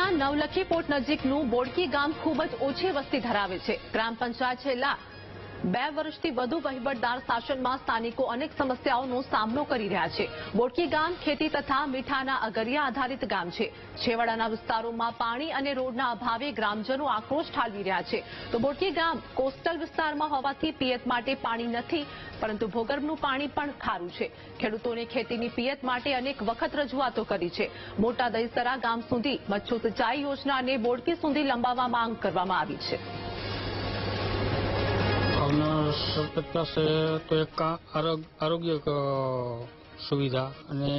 જિલ્લાના નવલખી પોર્ટ નજીકનું બોડકી ગામ ખૂબ જ ઓછી વસ્તી ધરાવે છે. ગ્રામ પંચાયત છેલ્લા બે વર્ષથી વધુ વહીવટદાર શાસનમાં સ્થાનિકો અનેક સમસ્યાઓનો સામનો કરી રહ્યા છે. બોટકી ગામ, ખેતી તથા મીઠાના અગરિયા આધારિત ગામ છે. છેવાડાના વિસ્તારોમાં પાણી અને રોડના અભાવે ગ્રામજનો આક્રોશ ઠાલવી રહ્યા છે. તો બોટકી ગામ કોસ્ટલ વિસ્તારમાં હોવાથી પિયત માટે પાણી નથી, પરંતુ ભૂગર્ભનું પાણી પણ ખારું છે. ખેડૂતોને ખેતીની પિયત માટે અનેક વખત રજૂઆતો કરી છે. મોટા દહીસરા ગામ સુધી મચ્છુ સિંચાઈ યોજનાને બોડકી સુધી લંબાવવા માંગ કરવામાં આવી છે. સરપંચ તો એક આરોગ્ય સુવિધા અને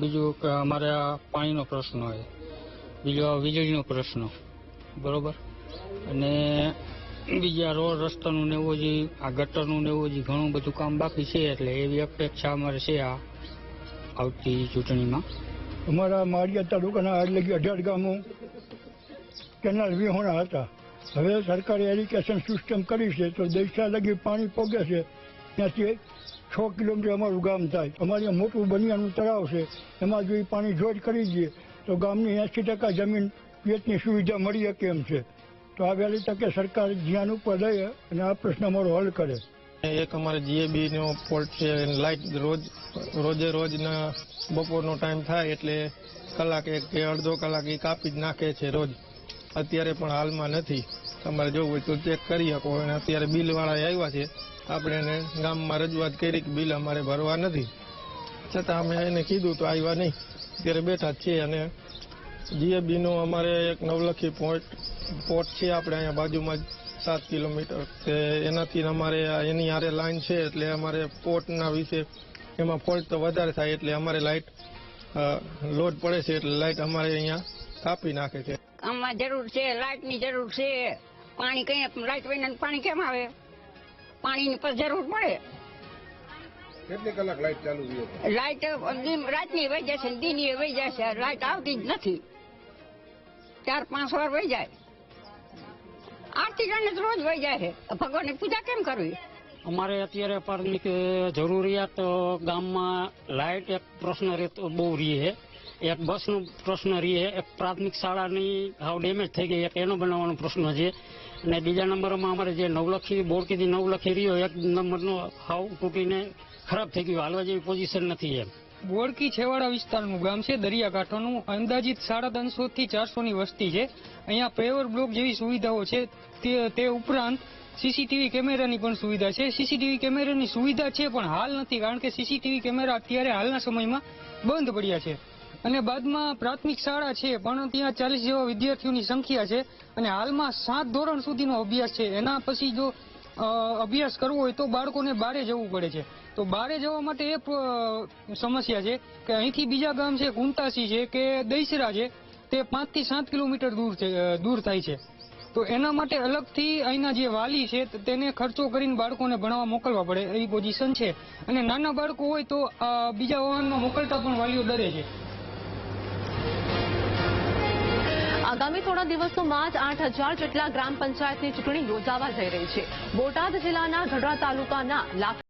બીજું કે અમારે આ પાણીનો પ્રશ્ન હોય. બીજો વીજળીનો પ્રશ્ન. બરોબર? અને બીજા રોડ રસ્તાનું ને એવું હજી આ ગટરનું ને એવું હજી ઘણું બધું કામ બાકી છે એટલે એવી અપેક્ષા અમારે છે આ આવતી ચૂંટણીમાં. અમારા માળિયા તાલુકાના આટલે અઢાર ગામો કેનાલ વિહોણા હતા. હવે સરકારે એરિકેશન સિસ્ટમ કરી છે તો દૈસા લગી પાણી પોગે છે. ત્યાંથી છ કિલોમીટર અમારું ગામ થાય. અમારે મોટું બનિયાનું તળાવ છે. એમાં જો એ પાણી જોડ કરી દઈએ, તો ગામની એંસી ટકા જમીન પેટની સુવિધા મળી શકે એમ છે. તો આ વહેલી તકે સરકાર ધ્યાન ઉપર લઈ અને આ પ્રશ્ન અમારો હલ કરે. એક અમારે જીએબી નો ફોલ્ટ છે લાઇટ રોજ, રોજે રોજના બપોરનો ટાઈમ થાય એટલે કલાક એક કે અડધો કલાક એ કાપી જ નાખે છે રોજ. અત્યારે પણ હાલમાં નથી. તમારે જોવું હોય તો ચેક કરી શકો. અને અત્યારે બિલ વાળા આવ્યા છે. આપણે એને ગામમાં રજૂઆત કરી કે બિલ અમારે ભરવા નથી. છતાં અમે એને કીધું તો આવ્યા નહીં. અત્યારે બેઠા છીએ અને જીએબીનો અમારે એક નવલખી પોઈન્ટ, પોર્ટ છે આપણે અહીંયા બાજુમાં જ, સાત કિલોમીટર. તે એનાથી અમારે એની આરે લાઈન છે એટલે અમારે પોર્ટના વિશે એમાં ફોલ્ટ તો વધારે થાય એટલે અમારે લાઇટ લોડ પડે છે એટલે લાઇટ અમારે અહીંયા કાપી નાખે છે. આમાં જરૂર છે લાઇટની જરૂર છે. પાણી કઈ લાઇટ વગર પાણી કેમ આવે? પાણીની પણ જરૂર પડે. કેટલી કલાક લાઇટ ચાલુ રહી લાઇટ રાતની વહી જશે છે વહી જશે. લાઇટ આવતી જ નથી. ચાર પાંચ વાર વહી જાય. આરતી ગણ રોજ વહી જાય છે. ભગવાનની પૂજા કેમ કરવી? અમારે અત્યારે પરની જરૂરિયાત ગામમાં લાઇટ એક પ્રશ્ન રહેતો બહુ રહી છે. એક બસનું પ્રશ્ન રહી છે. એક પ્રાથમિક શાળાની હાવ ડેમેજ થઈ ગઈ. એક એનો બનાવવાનો પ્રશ્ન છે. અને બીજા નંબરમાં અમારે જે નવલખી બોડકીથી નવલખી રહ્યો, એક નંબરનો હાવ તૂટીને ખરાબ થઈ ગયું. હાલવા જેવી પોઝિશન નથી એમ. બોડકી છેવાડા વિસ્તારનું ગામ છે, દરિયાકાંઠાનું. અંદાજિત સાડા ત્રણસો થી ચારસો ની વસ્તી છે. અહીંયા પેવર બ્લોક જેવી સુવિધાઓ છે. તે ઉપરાંત સીસીટીવી કેમેરાની પણ સુવિધા છે. સીસીટીવી કેમેરાની સુવિધા છે, પણ હાલ નથી. કારણ કે સીસીટીવી કેમેરા અત્યારે હાલના સમયમાં બંધ પડ્યા છે. અને બાદમાં પ્રાથમિક શાળા છે, પણ ત્યાં ચાલીસ જેવા વિદ્યાર્થીઓની સંખ્યા છે અને હાલમાં સાત ધોરણ સુધીનો અભ્યાસ છે. એના પછી જો અભ્યાસ કરવો હોય તો બાળકોને બારે જવું પડે છે. તો બારે જવા માટે એ સમસ્યા છે કે અહીંથી બીજા ગામ છે કુંતાસી છે કે દૈસરા છે, તે પાંચથી સાત કિલોમીટર દૂર દૂર થાય છે. તો એના માટે અલગથી અહીંના જે વાલી છે તેને ખર્ચો કરીને બાળકોને ભણાવવા મોકલવા પડે એવી પોઝિશન છે. અને નાના બાળકો હોય તો બીજા વાહનમાં મોકલતા પણ વાલીઓ ડરે છે. આગામી થોડા દિવસોમાં જ આઠ હજાર જેટલા ગ્રામ પંચાયતની ચૂંટણી યોજાવા જઈ રહી છે. બોટાદ જિલ્લાના ગઢડા તાલુકાના લાખ